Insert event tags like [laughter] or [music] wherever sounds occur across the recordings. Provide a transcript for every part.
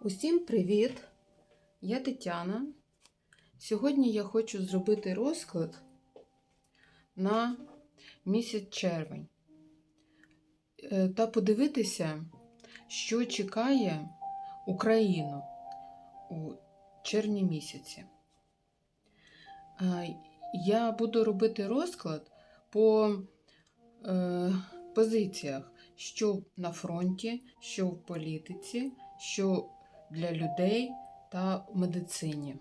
Усім привіт! Я Тетяна. Сьогодні я хочу зробити розклад на місяць червень Е, та подивитися, що чекає Україну у червні місяці. Е, Я буду робити розклад по е, позиціях, що на фронті, що в політиці, що для людей та в медицині.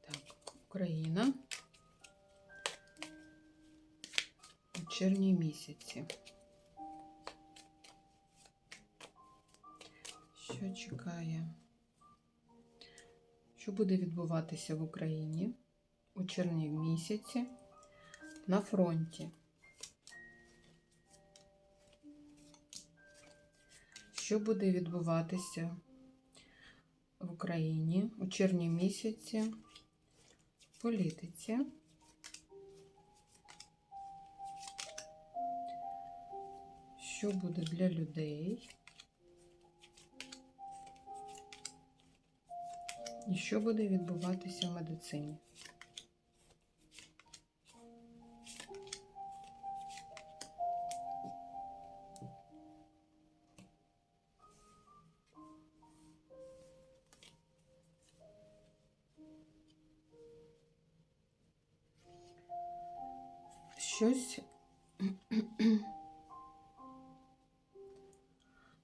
Так, Україна у червні місяці. Що чекає? Що буде відбуватися в Україні у червні місяці на фронті? Що буде відбуватися в Україні у червні місяці в політиці? Що буде для людей? І що буде відбуватися в медицині?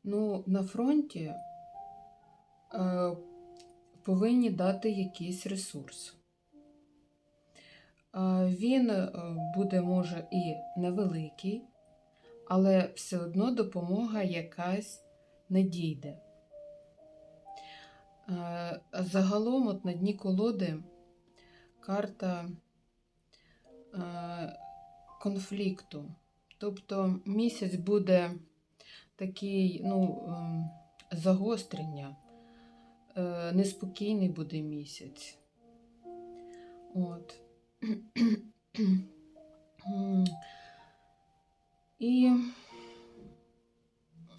Ну, на фронті е, повинні дати якийсь ресурс. Е, Він е, буде, може, і невеликий, але все одно допомога якась не дійде. Е, Загалом, от на дні колоди карта е, конфлікту. Тобто місяць буде такий, ну, ем, загострення е, неспокійний буде місяць. От. І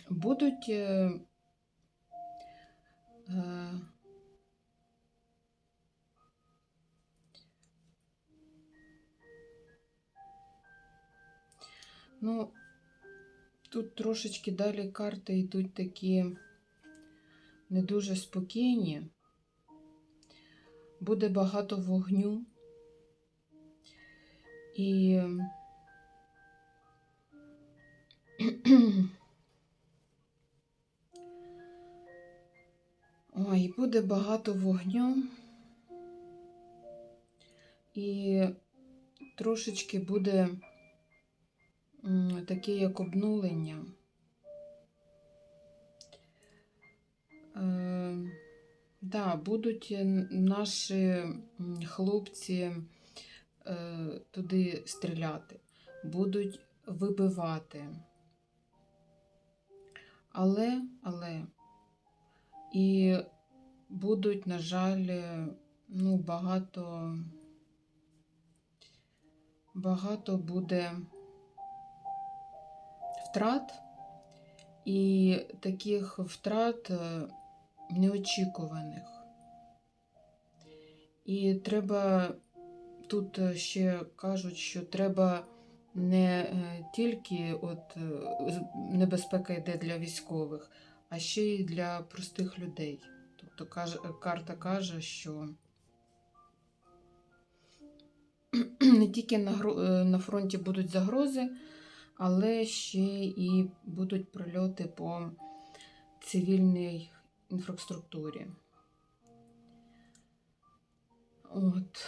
будуть трошечки далі карти йдуть такі не дуже спокійні. Буде багато вогню. І [clears throat] Ой, буде багато вогню. І трошечки буде таке як обнулення. Да, будуть е, наші хлопці е, туди стріляти, будуть вибивати. Але, але і будуть, на жаль, е, ну, багато, багато буде втрат, і таких втрат е, неочікуваних. І треба, тут е, ще кажуть, що треба не е, тільки от е, небезпека йде для військових, а ще й для простих людей. Тобто карта каже, що [clears throat] не тільки на, фронті будуть загрози, але ще і будуть прильоти по цивільній інфраструктурі. От.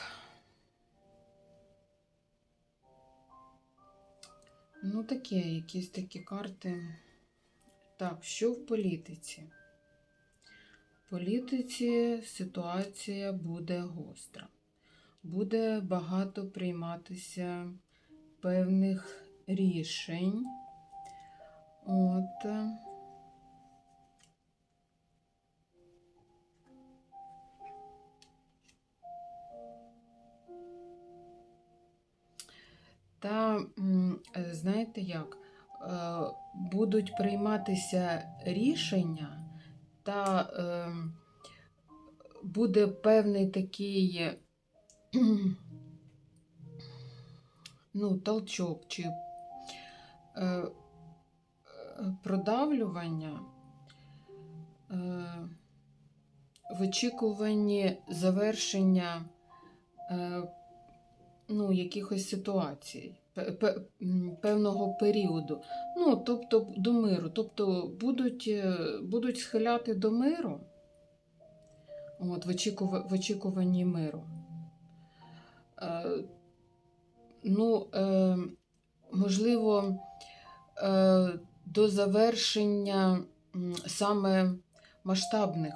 Ну, таке, якісь такі карти. Так, що в політиці? В політиці ситуація буде гостра. Буде багато прийматися певних рішень. От. Е, знаєте як? Е, Будуть прийматися рішення, та е, буде певний такий [clears throat] ну, толчок чи продавлювання в очікуванні завершення ну, якихось ситуацій, певного періоду. Ну, тобто до миру. Тобто будуть, е, будуть схиляти до миру от, в, очікува- в очікуванні миру. Е, ну, е, можливо, е, до завершення саме масштабних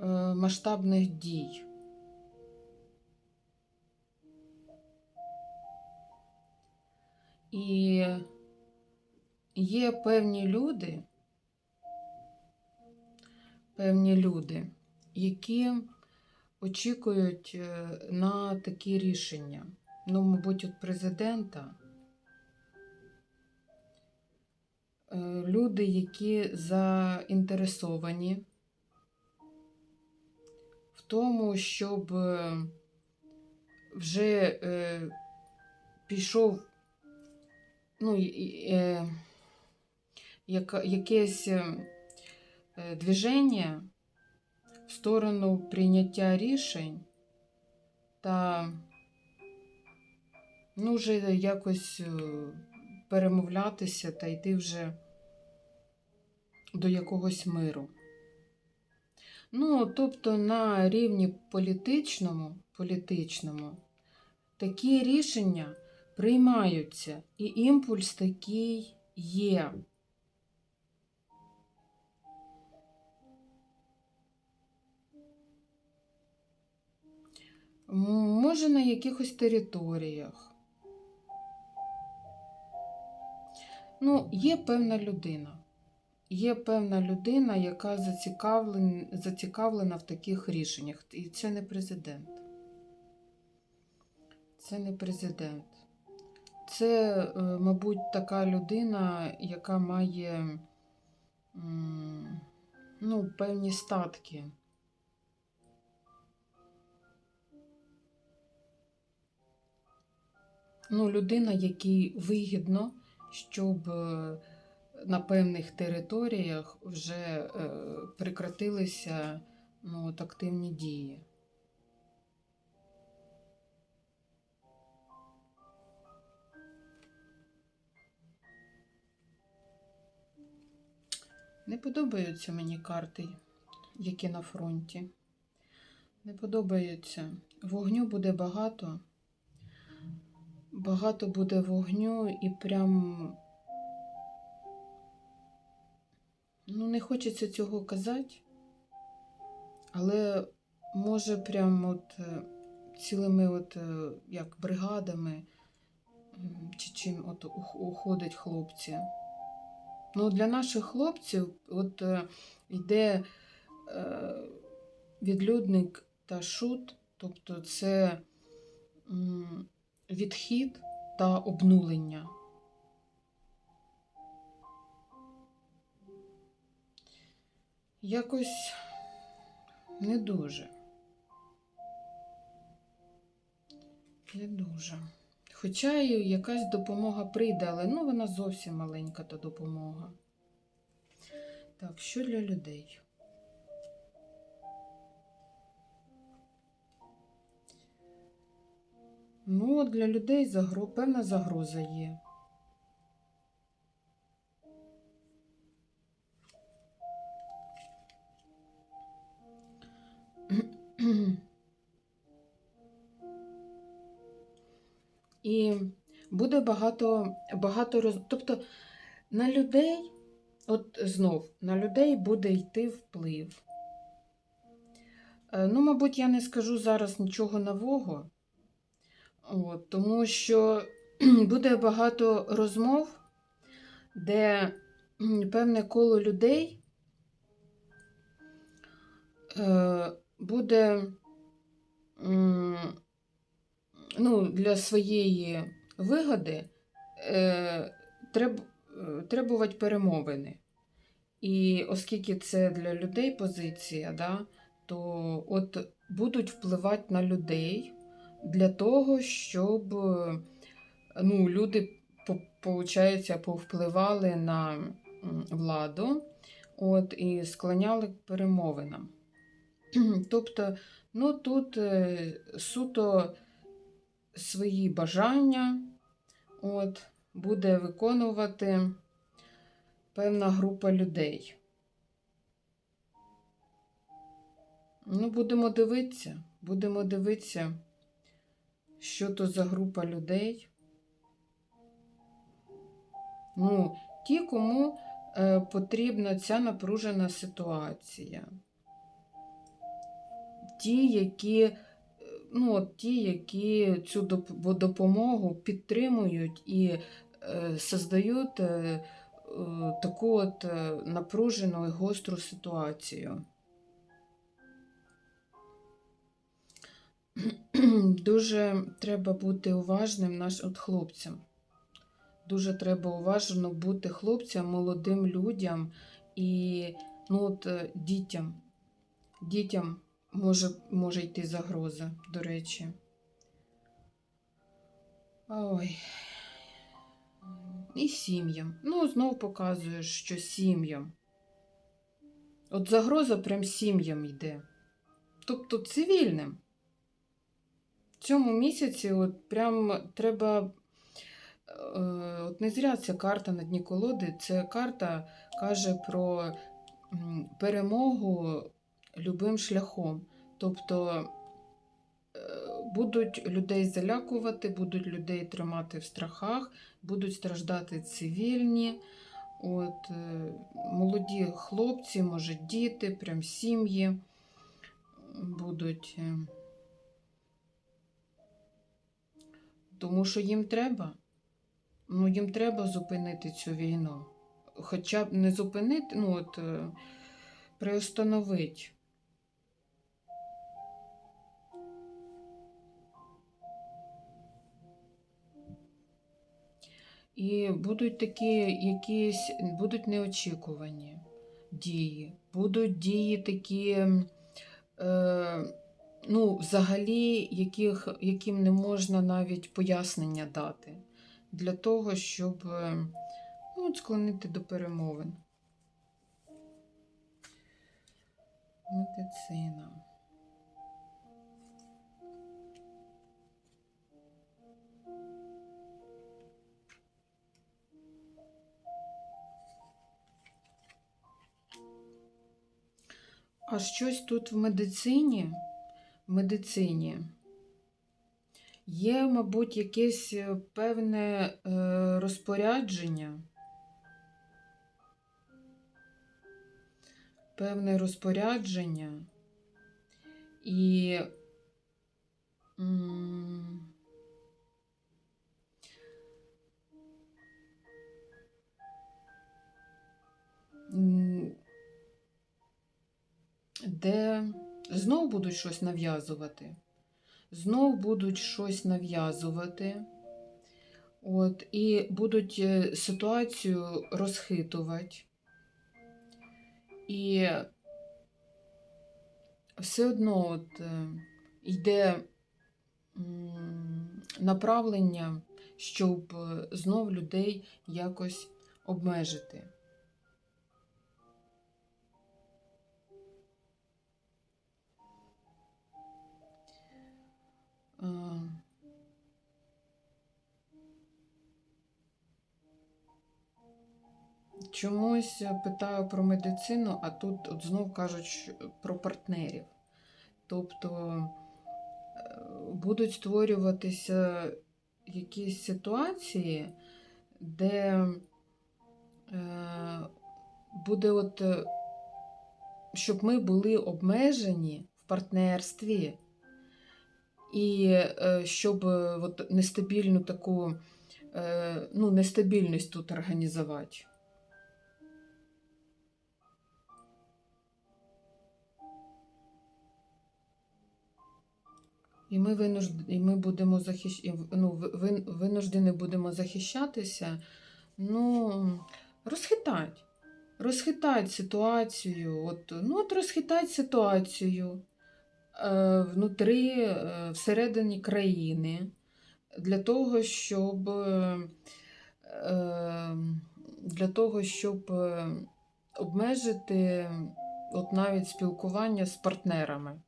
е, масштабних дій. І є певні люди, певні люди, які очікують е, на такі рішення. Ну, мабуть, від президента. Е, Люди, які заінтересовані в тому, щоб е, вже пішов ну, е, яка- якесь е, движення в сторону прийняття рішень та ну, вже якось е, перемовлятися та йти вже до якогось миру. Ну, тобто на рівні політичному, політичному такі рішення приймаються, і імпульс такий є. Може, на якихось територіях. Ну, є певна людина. Є певна людина, яка зацікавлена, зацікавлена в таких рішеннях. І це не президент. Це не президент. Це, е, мабуть, така людина, яка має ну, певні статки. Ну, людина, якій вигідно, щоб е, на певних територіях вже е, прекратилися ну, от активні дії. Не подобаються мені карти, які на фронті. Не подобаються. Вогню буде багато. Багато буде вогню і прям. Ну, не хочеться цього казати, але може прям от е, цілими от е, як бригадами чи чим от уходять хлопці. Ну, для наших хлопців от е, йде е, відлюдник та шут, тобто це м, відхід та обнулення. Якось не дуже. Не дуже. Хоча і якась допомога прийде, але ну, вона зовсім маленька та допомога. Так, що для людей? Ну, для людей загро... певна загроза є. Буде багато, багато роз... Тобто на людей, от знов, на людей буде йти вплив. Е, Ну, мабуть, я не скажу зараз нічого нового, от, тому що [clears throat] буде багато розмов, де певне коло людей е, буде ну, для своєї вигоди е, треб, требувати перемовини. І оскільки це для людей позиція, да, то от будуть впливати на людей для того, щоб ну, люди, виходить, повпливали на владу от, і склоняли перемовинам. [clears throat] Тобто, ну тут е, суто свої бажання от, буде виконувати певна група людей. Ну, будемо дивитися, будемо дивитися, що то за група людей. Ну, ті, кому е, потрібна ця напружена ситуація. Ті, які, ну, от ті, які цю допомогу підтримують і е, создають е, е, таку от е, напружену і гостру ситуацію. [clears throat] Дуже треба бути уважним наш от хлопцям. Дуже треба уважно бути хлопцям, молодим людям і ну, от, е, дітям. Дітям може, може йти загроза, до речі. Ой. І сім'ям. Ну, знов показуєш, що сім'ям. От загроза прям сім'ям йде. Тобто цивільним. В цьому місяці от прям треба. е, От не зря ця карта на дні колоди. Ця карта каже про перемогу любим шляхом. Тобто е, будуть людей залякувати, будуть людей тримати в страхах, будуть страждати цивільні. От, е, молоді хлопці, може, діти, прям сім'ї будуть. е, Тому що їм треба. Ну, їм треба зупинити цю війну. Хоча б не зупинити, ну от приостановити. І будуть такі якісь, будуть неочікувані дії, будуть дії такі, е, ну, взагалі, яких, яким не можна навіть пояснення дати, для того, щоб е, ну, склонити до перемовин. Медицина. Щось тут в медицині, в медицині є, мабуть, якесь е, певне е, розпорядження. Певне розпорядження і м, де знов будуть щось нав'язувати. Знов будуть щось нав'язувати. От, і будуть е, ситуацію розхитувати. І все одно от, е, йде направлення, щоб е, знов людей якось обмежити. Чомусь питаю про медицину, а тут от знов кажуть про партнерів. Тобто е, будуть створюватися якісь ситуації, де е, буде от, е, щоб ми були обмежені в партнерстві, і е, щоб е, от нестабільну таку е, ну, нестабільність тут організувати. І ми, винужд... і ми будемо захищ... ну, ви- ви- винуждені будемо захищатися. Ну, розхитать. Розхитать ситуацію. От, ну, от розхитать ситуацію е, внутрі, е, всередині країни для того, щоб, е, для того, щоб е, обмежити от навіть спілкування з партнерами.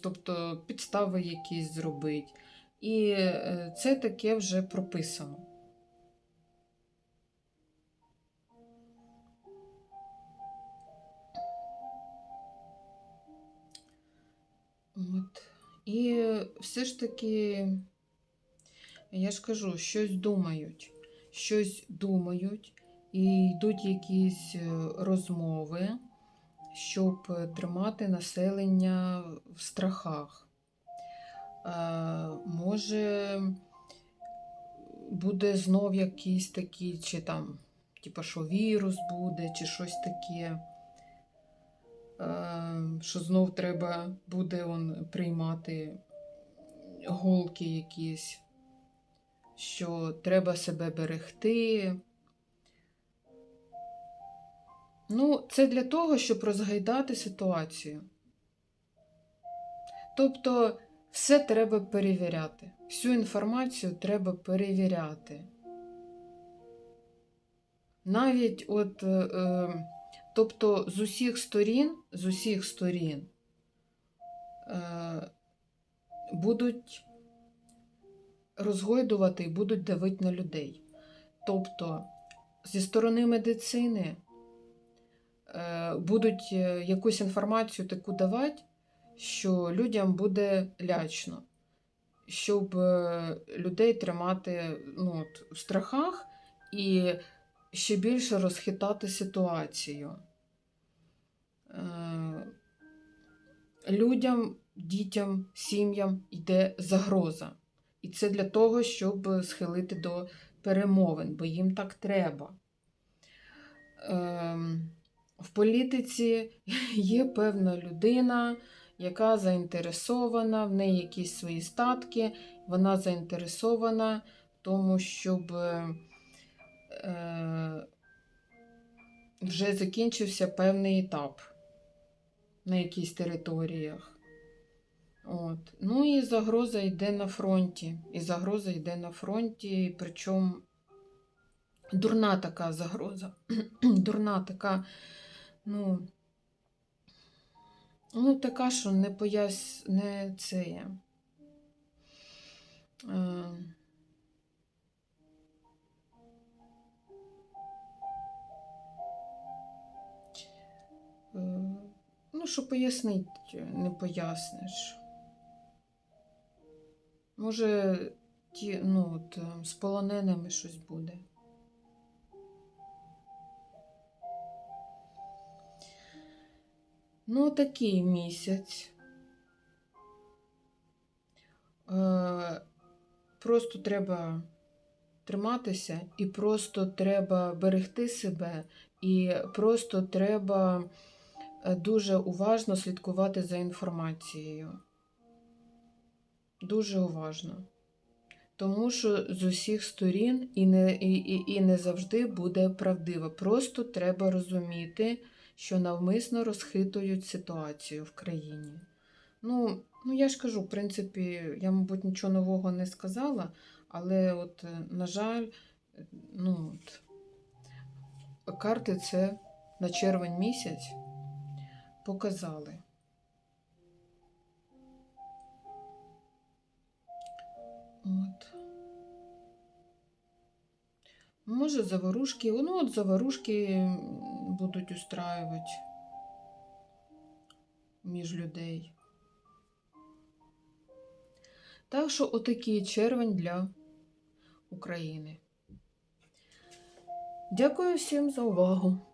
Тобто підстави якісь зробити. І е, це таке вже прописано. От. І все ж таки, я ж кажу, щось думають, щось думають, і йдуть якісь е, розмови, щоб тримати населення в страхах. Е, Може, буде знов якийсь такий, чи там, типу, що вірус буде, чи щось таке. Е, Що знов треба буде он, приймати голки якісь, що треба себе берегти. Ну, це для того, щоб розгайдати ситуацію. Тобто, все треба перевіряти. Всю інформацію треба перевіряти. Навіть от, е, е, тобто з усіх сторін, з усіх сторін е, будуть розгойдувати і будуть давити на людей. Тобто, зі сторони медицини будуть е, якусь інформацію таку давати, що людям буде лячно, щоб е, людей тримати ну, от, в страхах і ще більше розхитати ситуацію. Е, Людям, дітям, сім'ям йде загроза. І це для того, щоб схилити до перемовин, бо їм так треба. Ем, В політиці [laughs] є певна людина, яка заінтересована, в неї якісь свої статки, вона заінтересована в тому, щоб е, е, вже закінчився певний етап на якійсь територіях. От. Ну і загроза йде на фронті. І загроза йде на фронті, причому дурна така загроза. [clears throat] дурна така, ну, ну така, що не пояс... не це є. Е, е, Ну, що пояснить, не поясниш. Може, ті, ну, от, е, з полоненими щось буде. Ну, такий місяць. Е, просто треба триматися, і просто треба берегти себе, і просто треба е, дуже уважно слідкувати за інформацією. Дуже уважно. Тому що з усіх сторін і не, і, і, і не завжди буде правдиво. Просто треба розуміти, що навмисно розхитують ситуацію в країні. Ну, ну я ж кажу, в принципі, я, мабуть, нічого нового не сказала, але, от, е, на жаль, е, ну, от, карти це на червень місяць показали. От. Може, заварушки. Ну, от заварушки будуть устраювати між людей. Так що отакий червень для України. Дякую всім за увагу.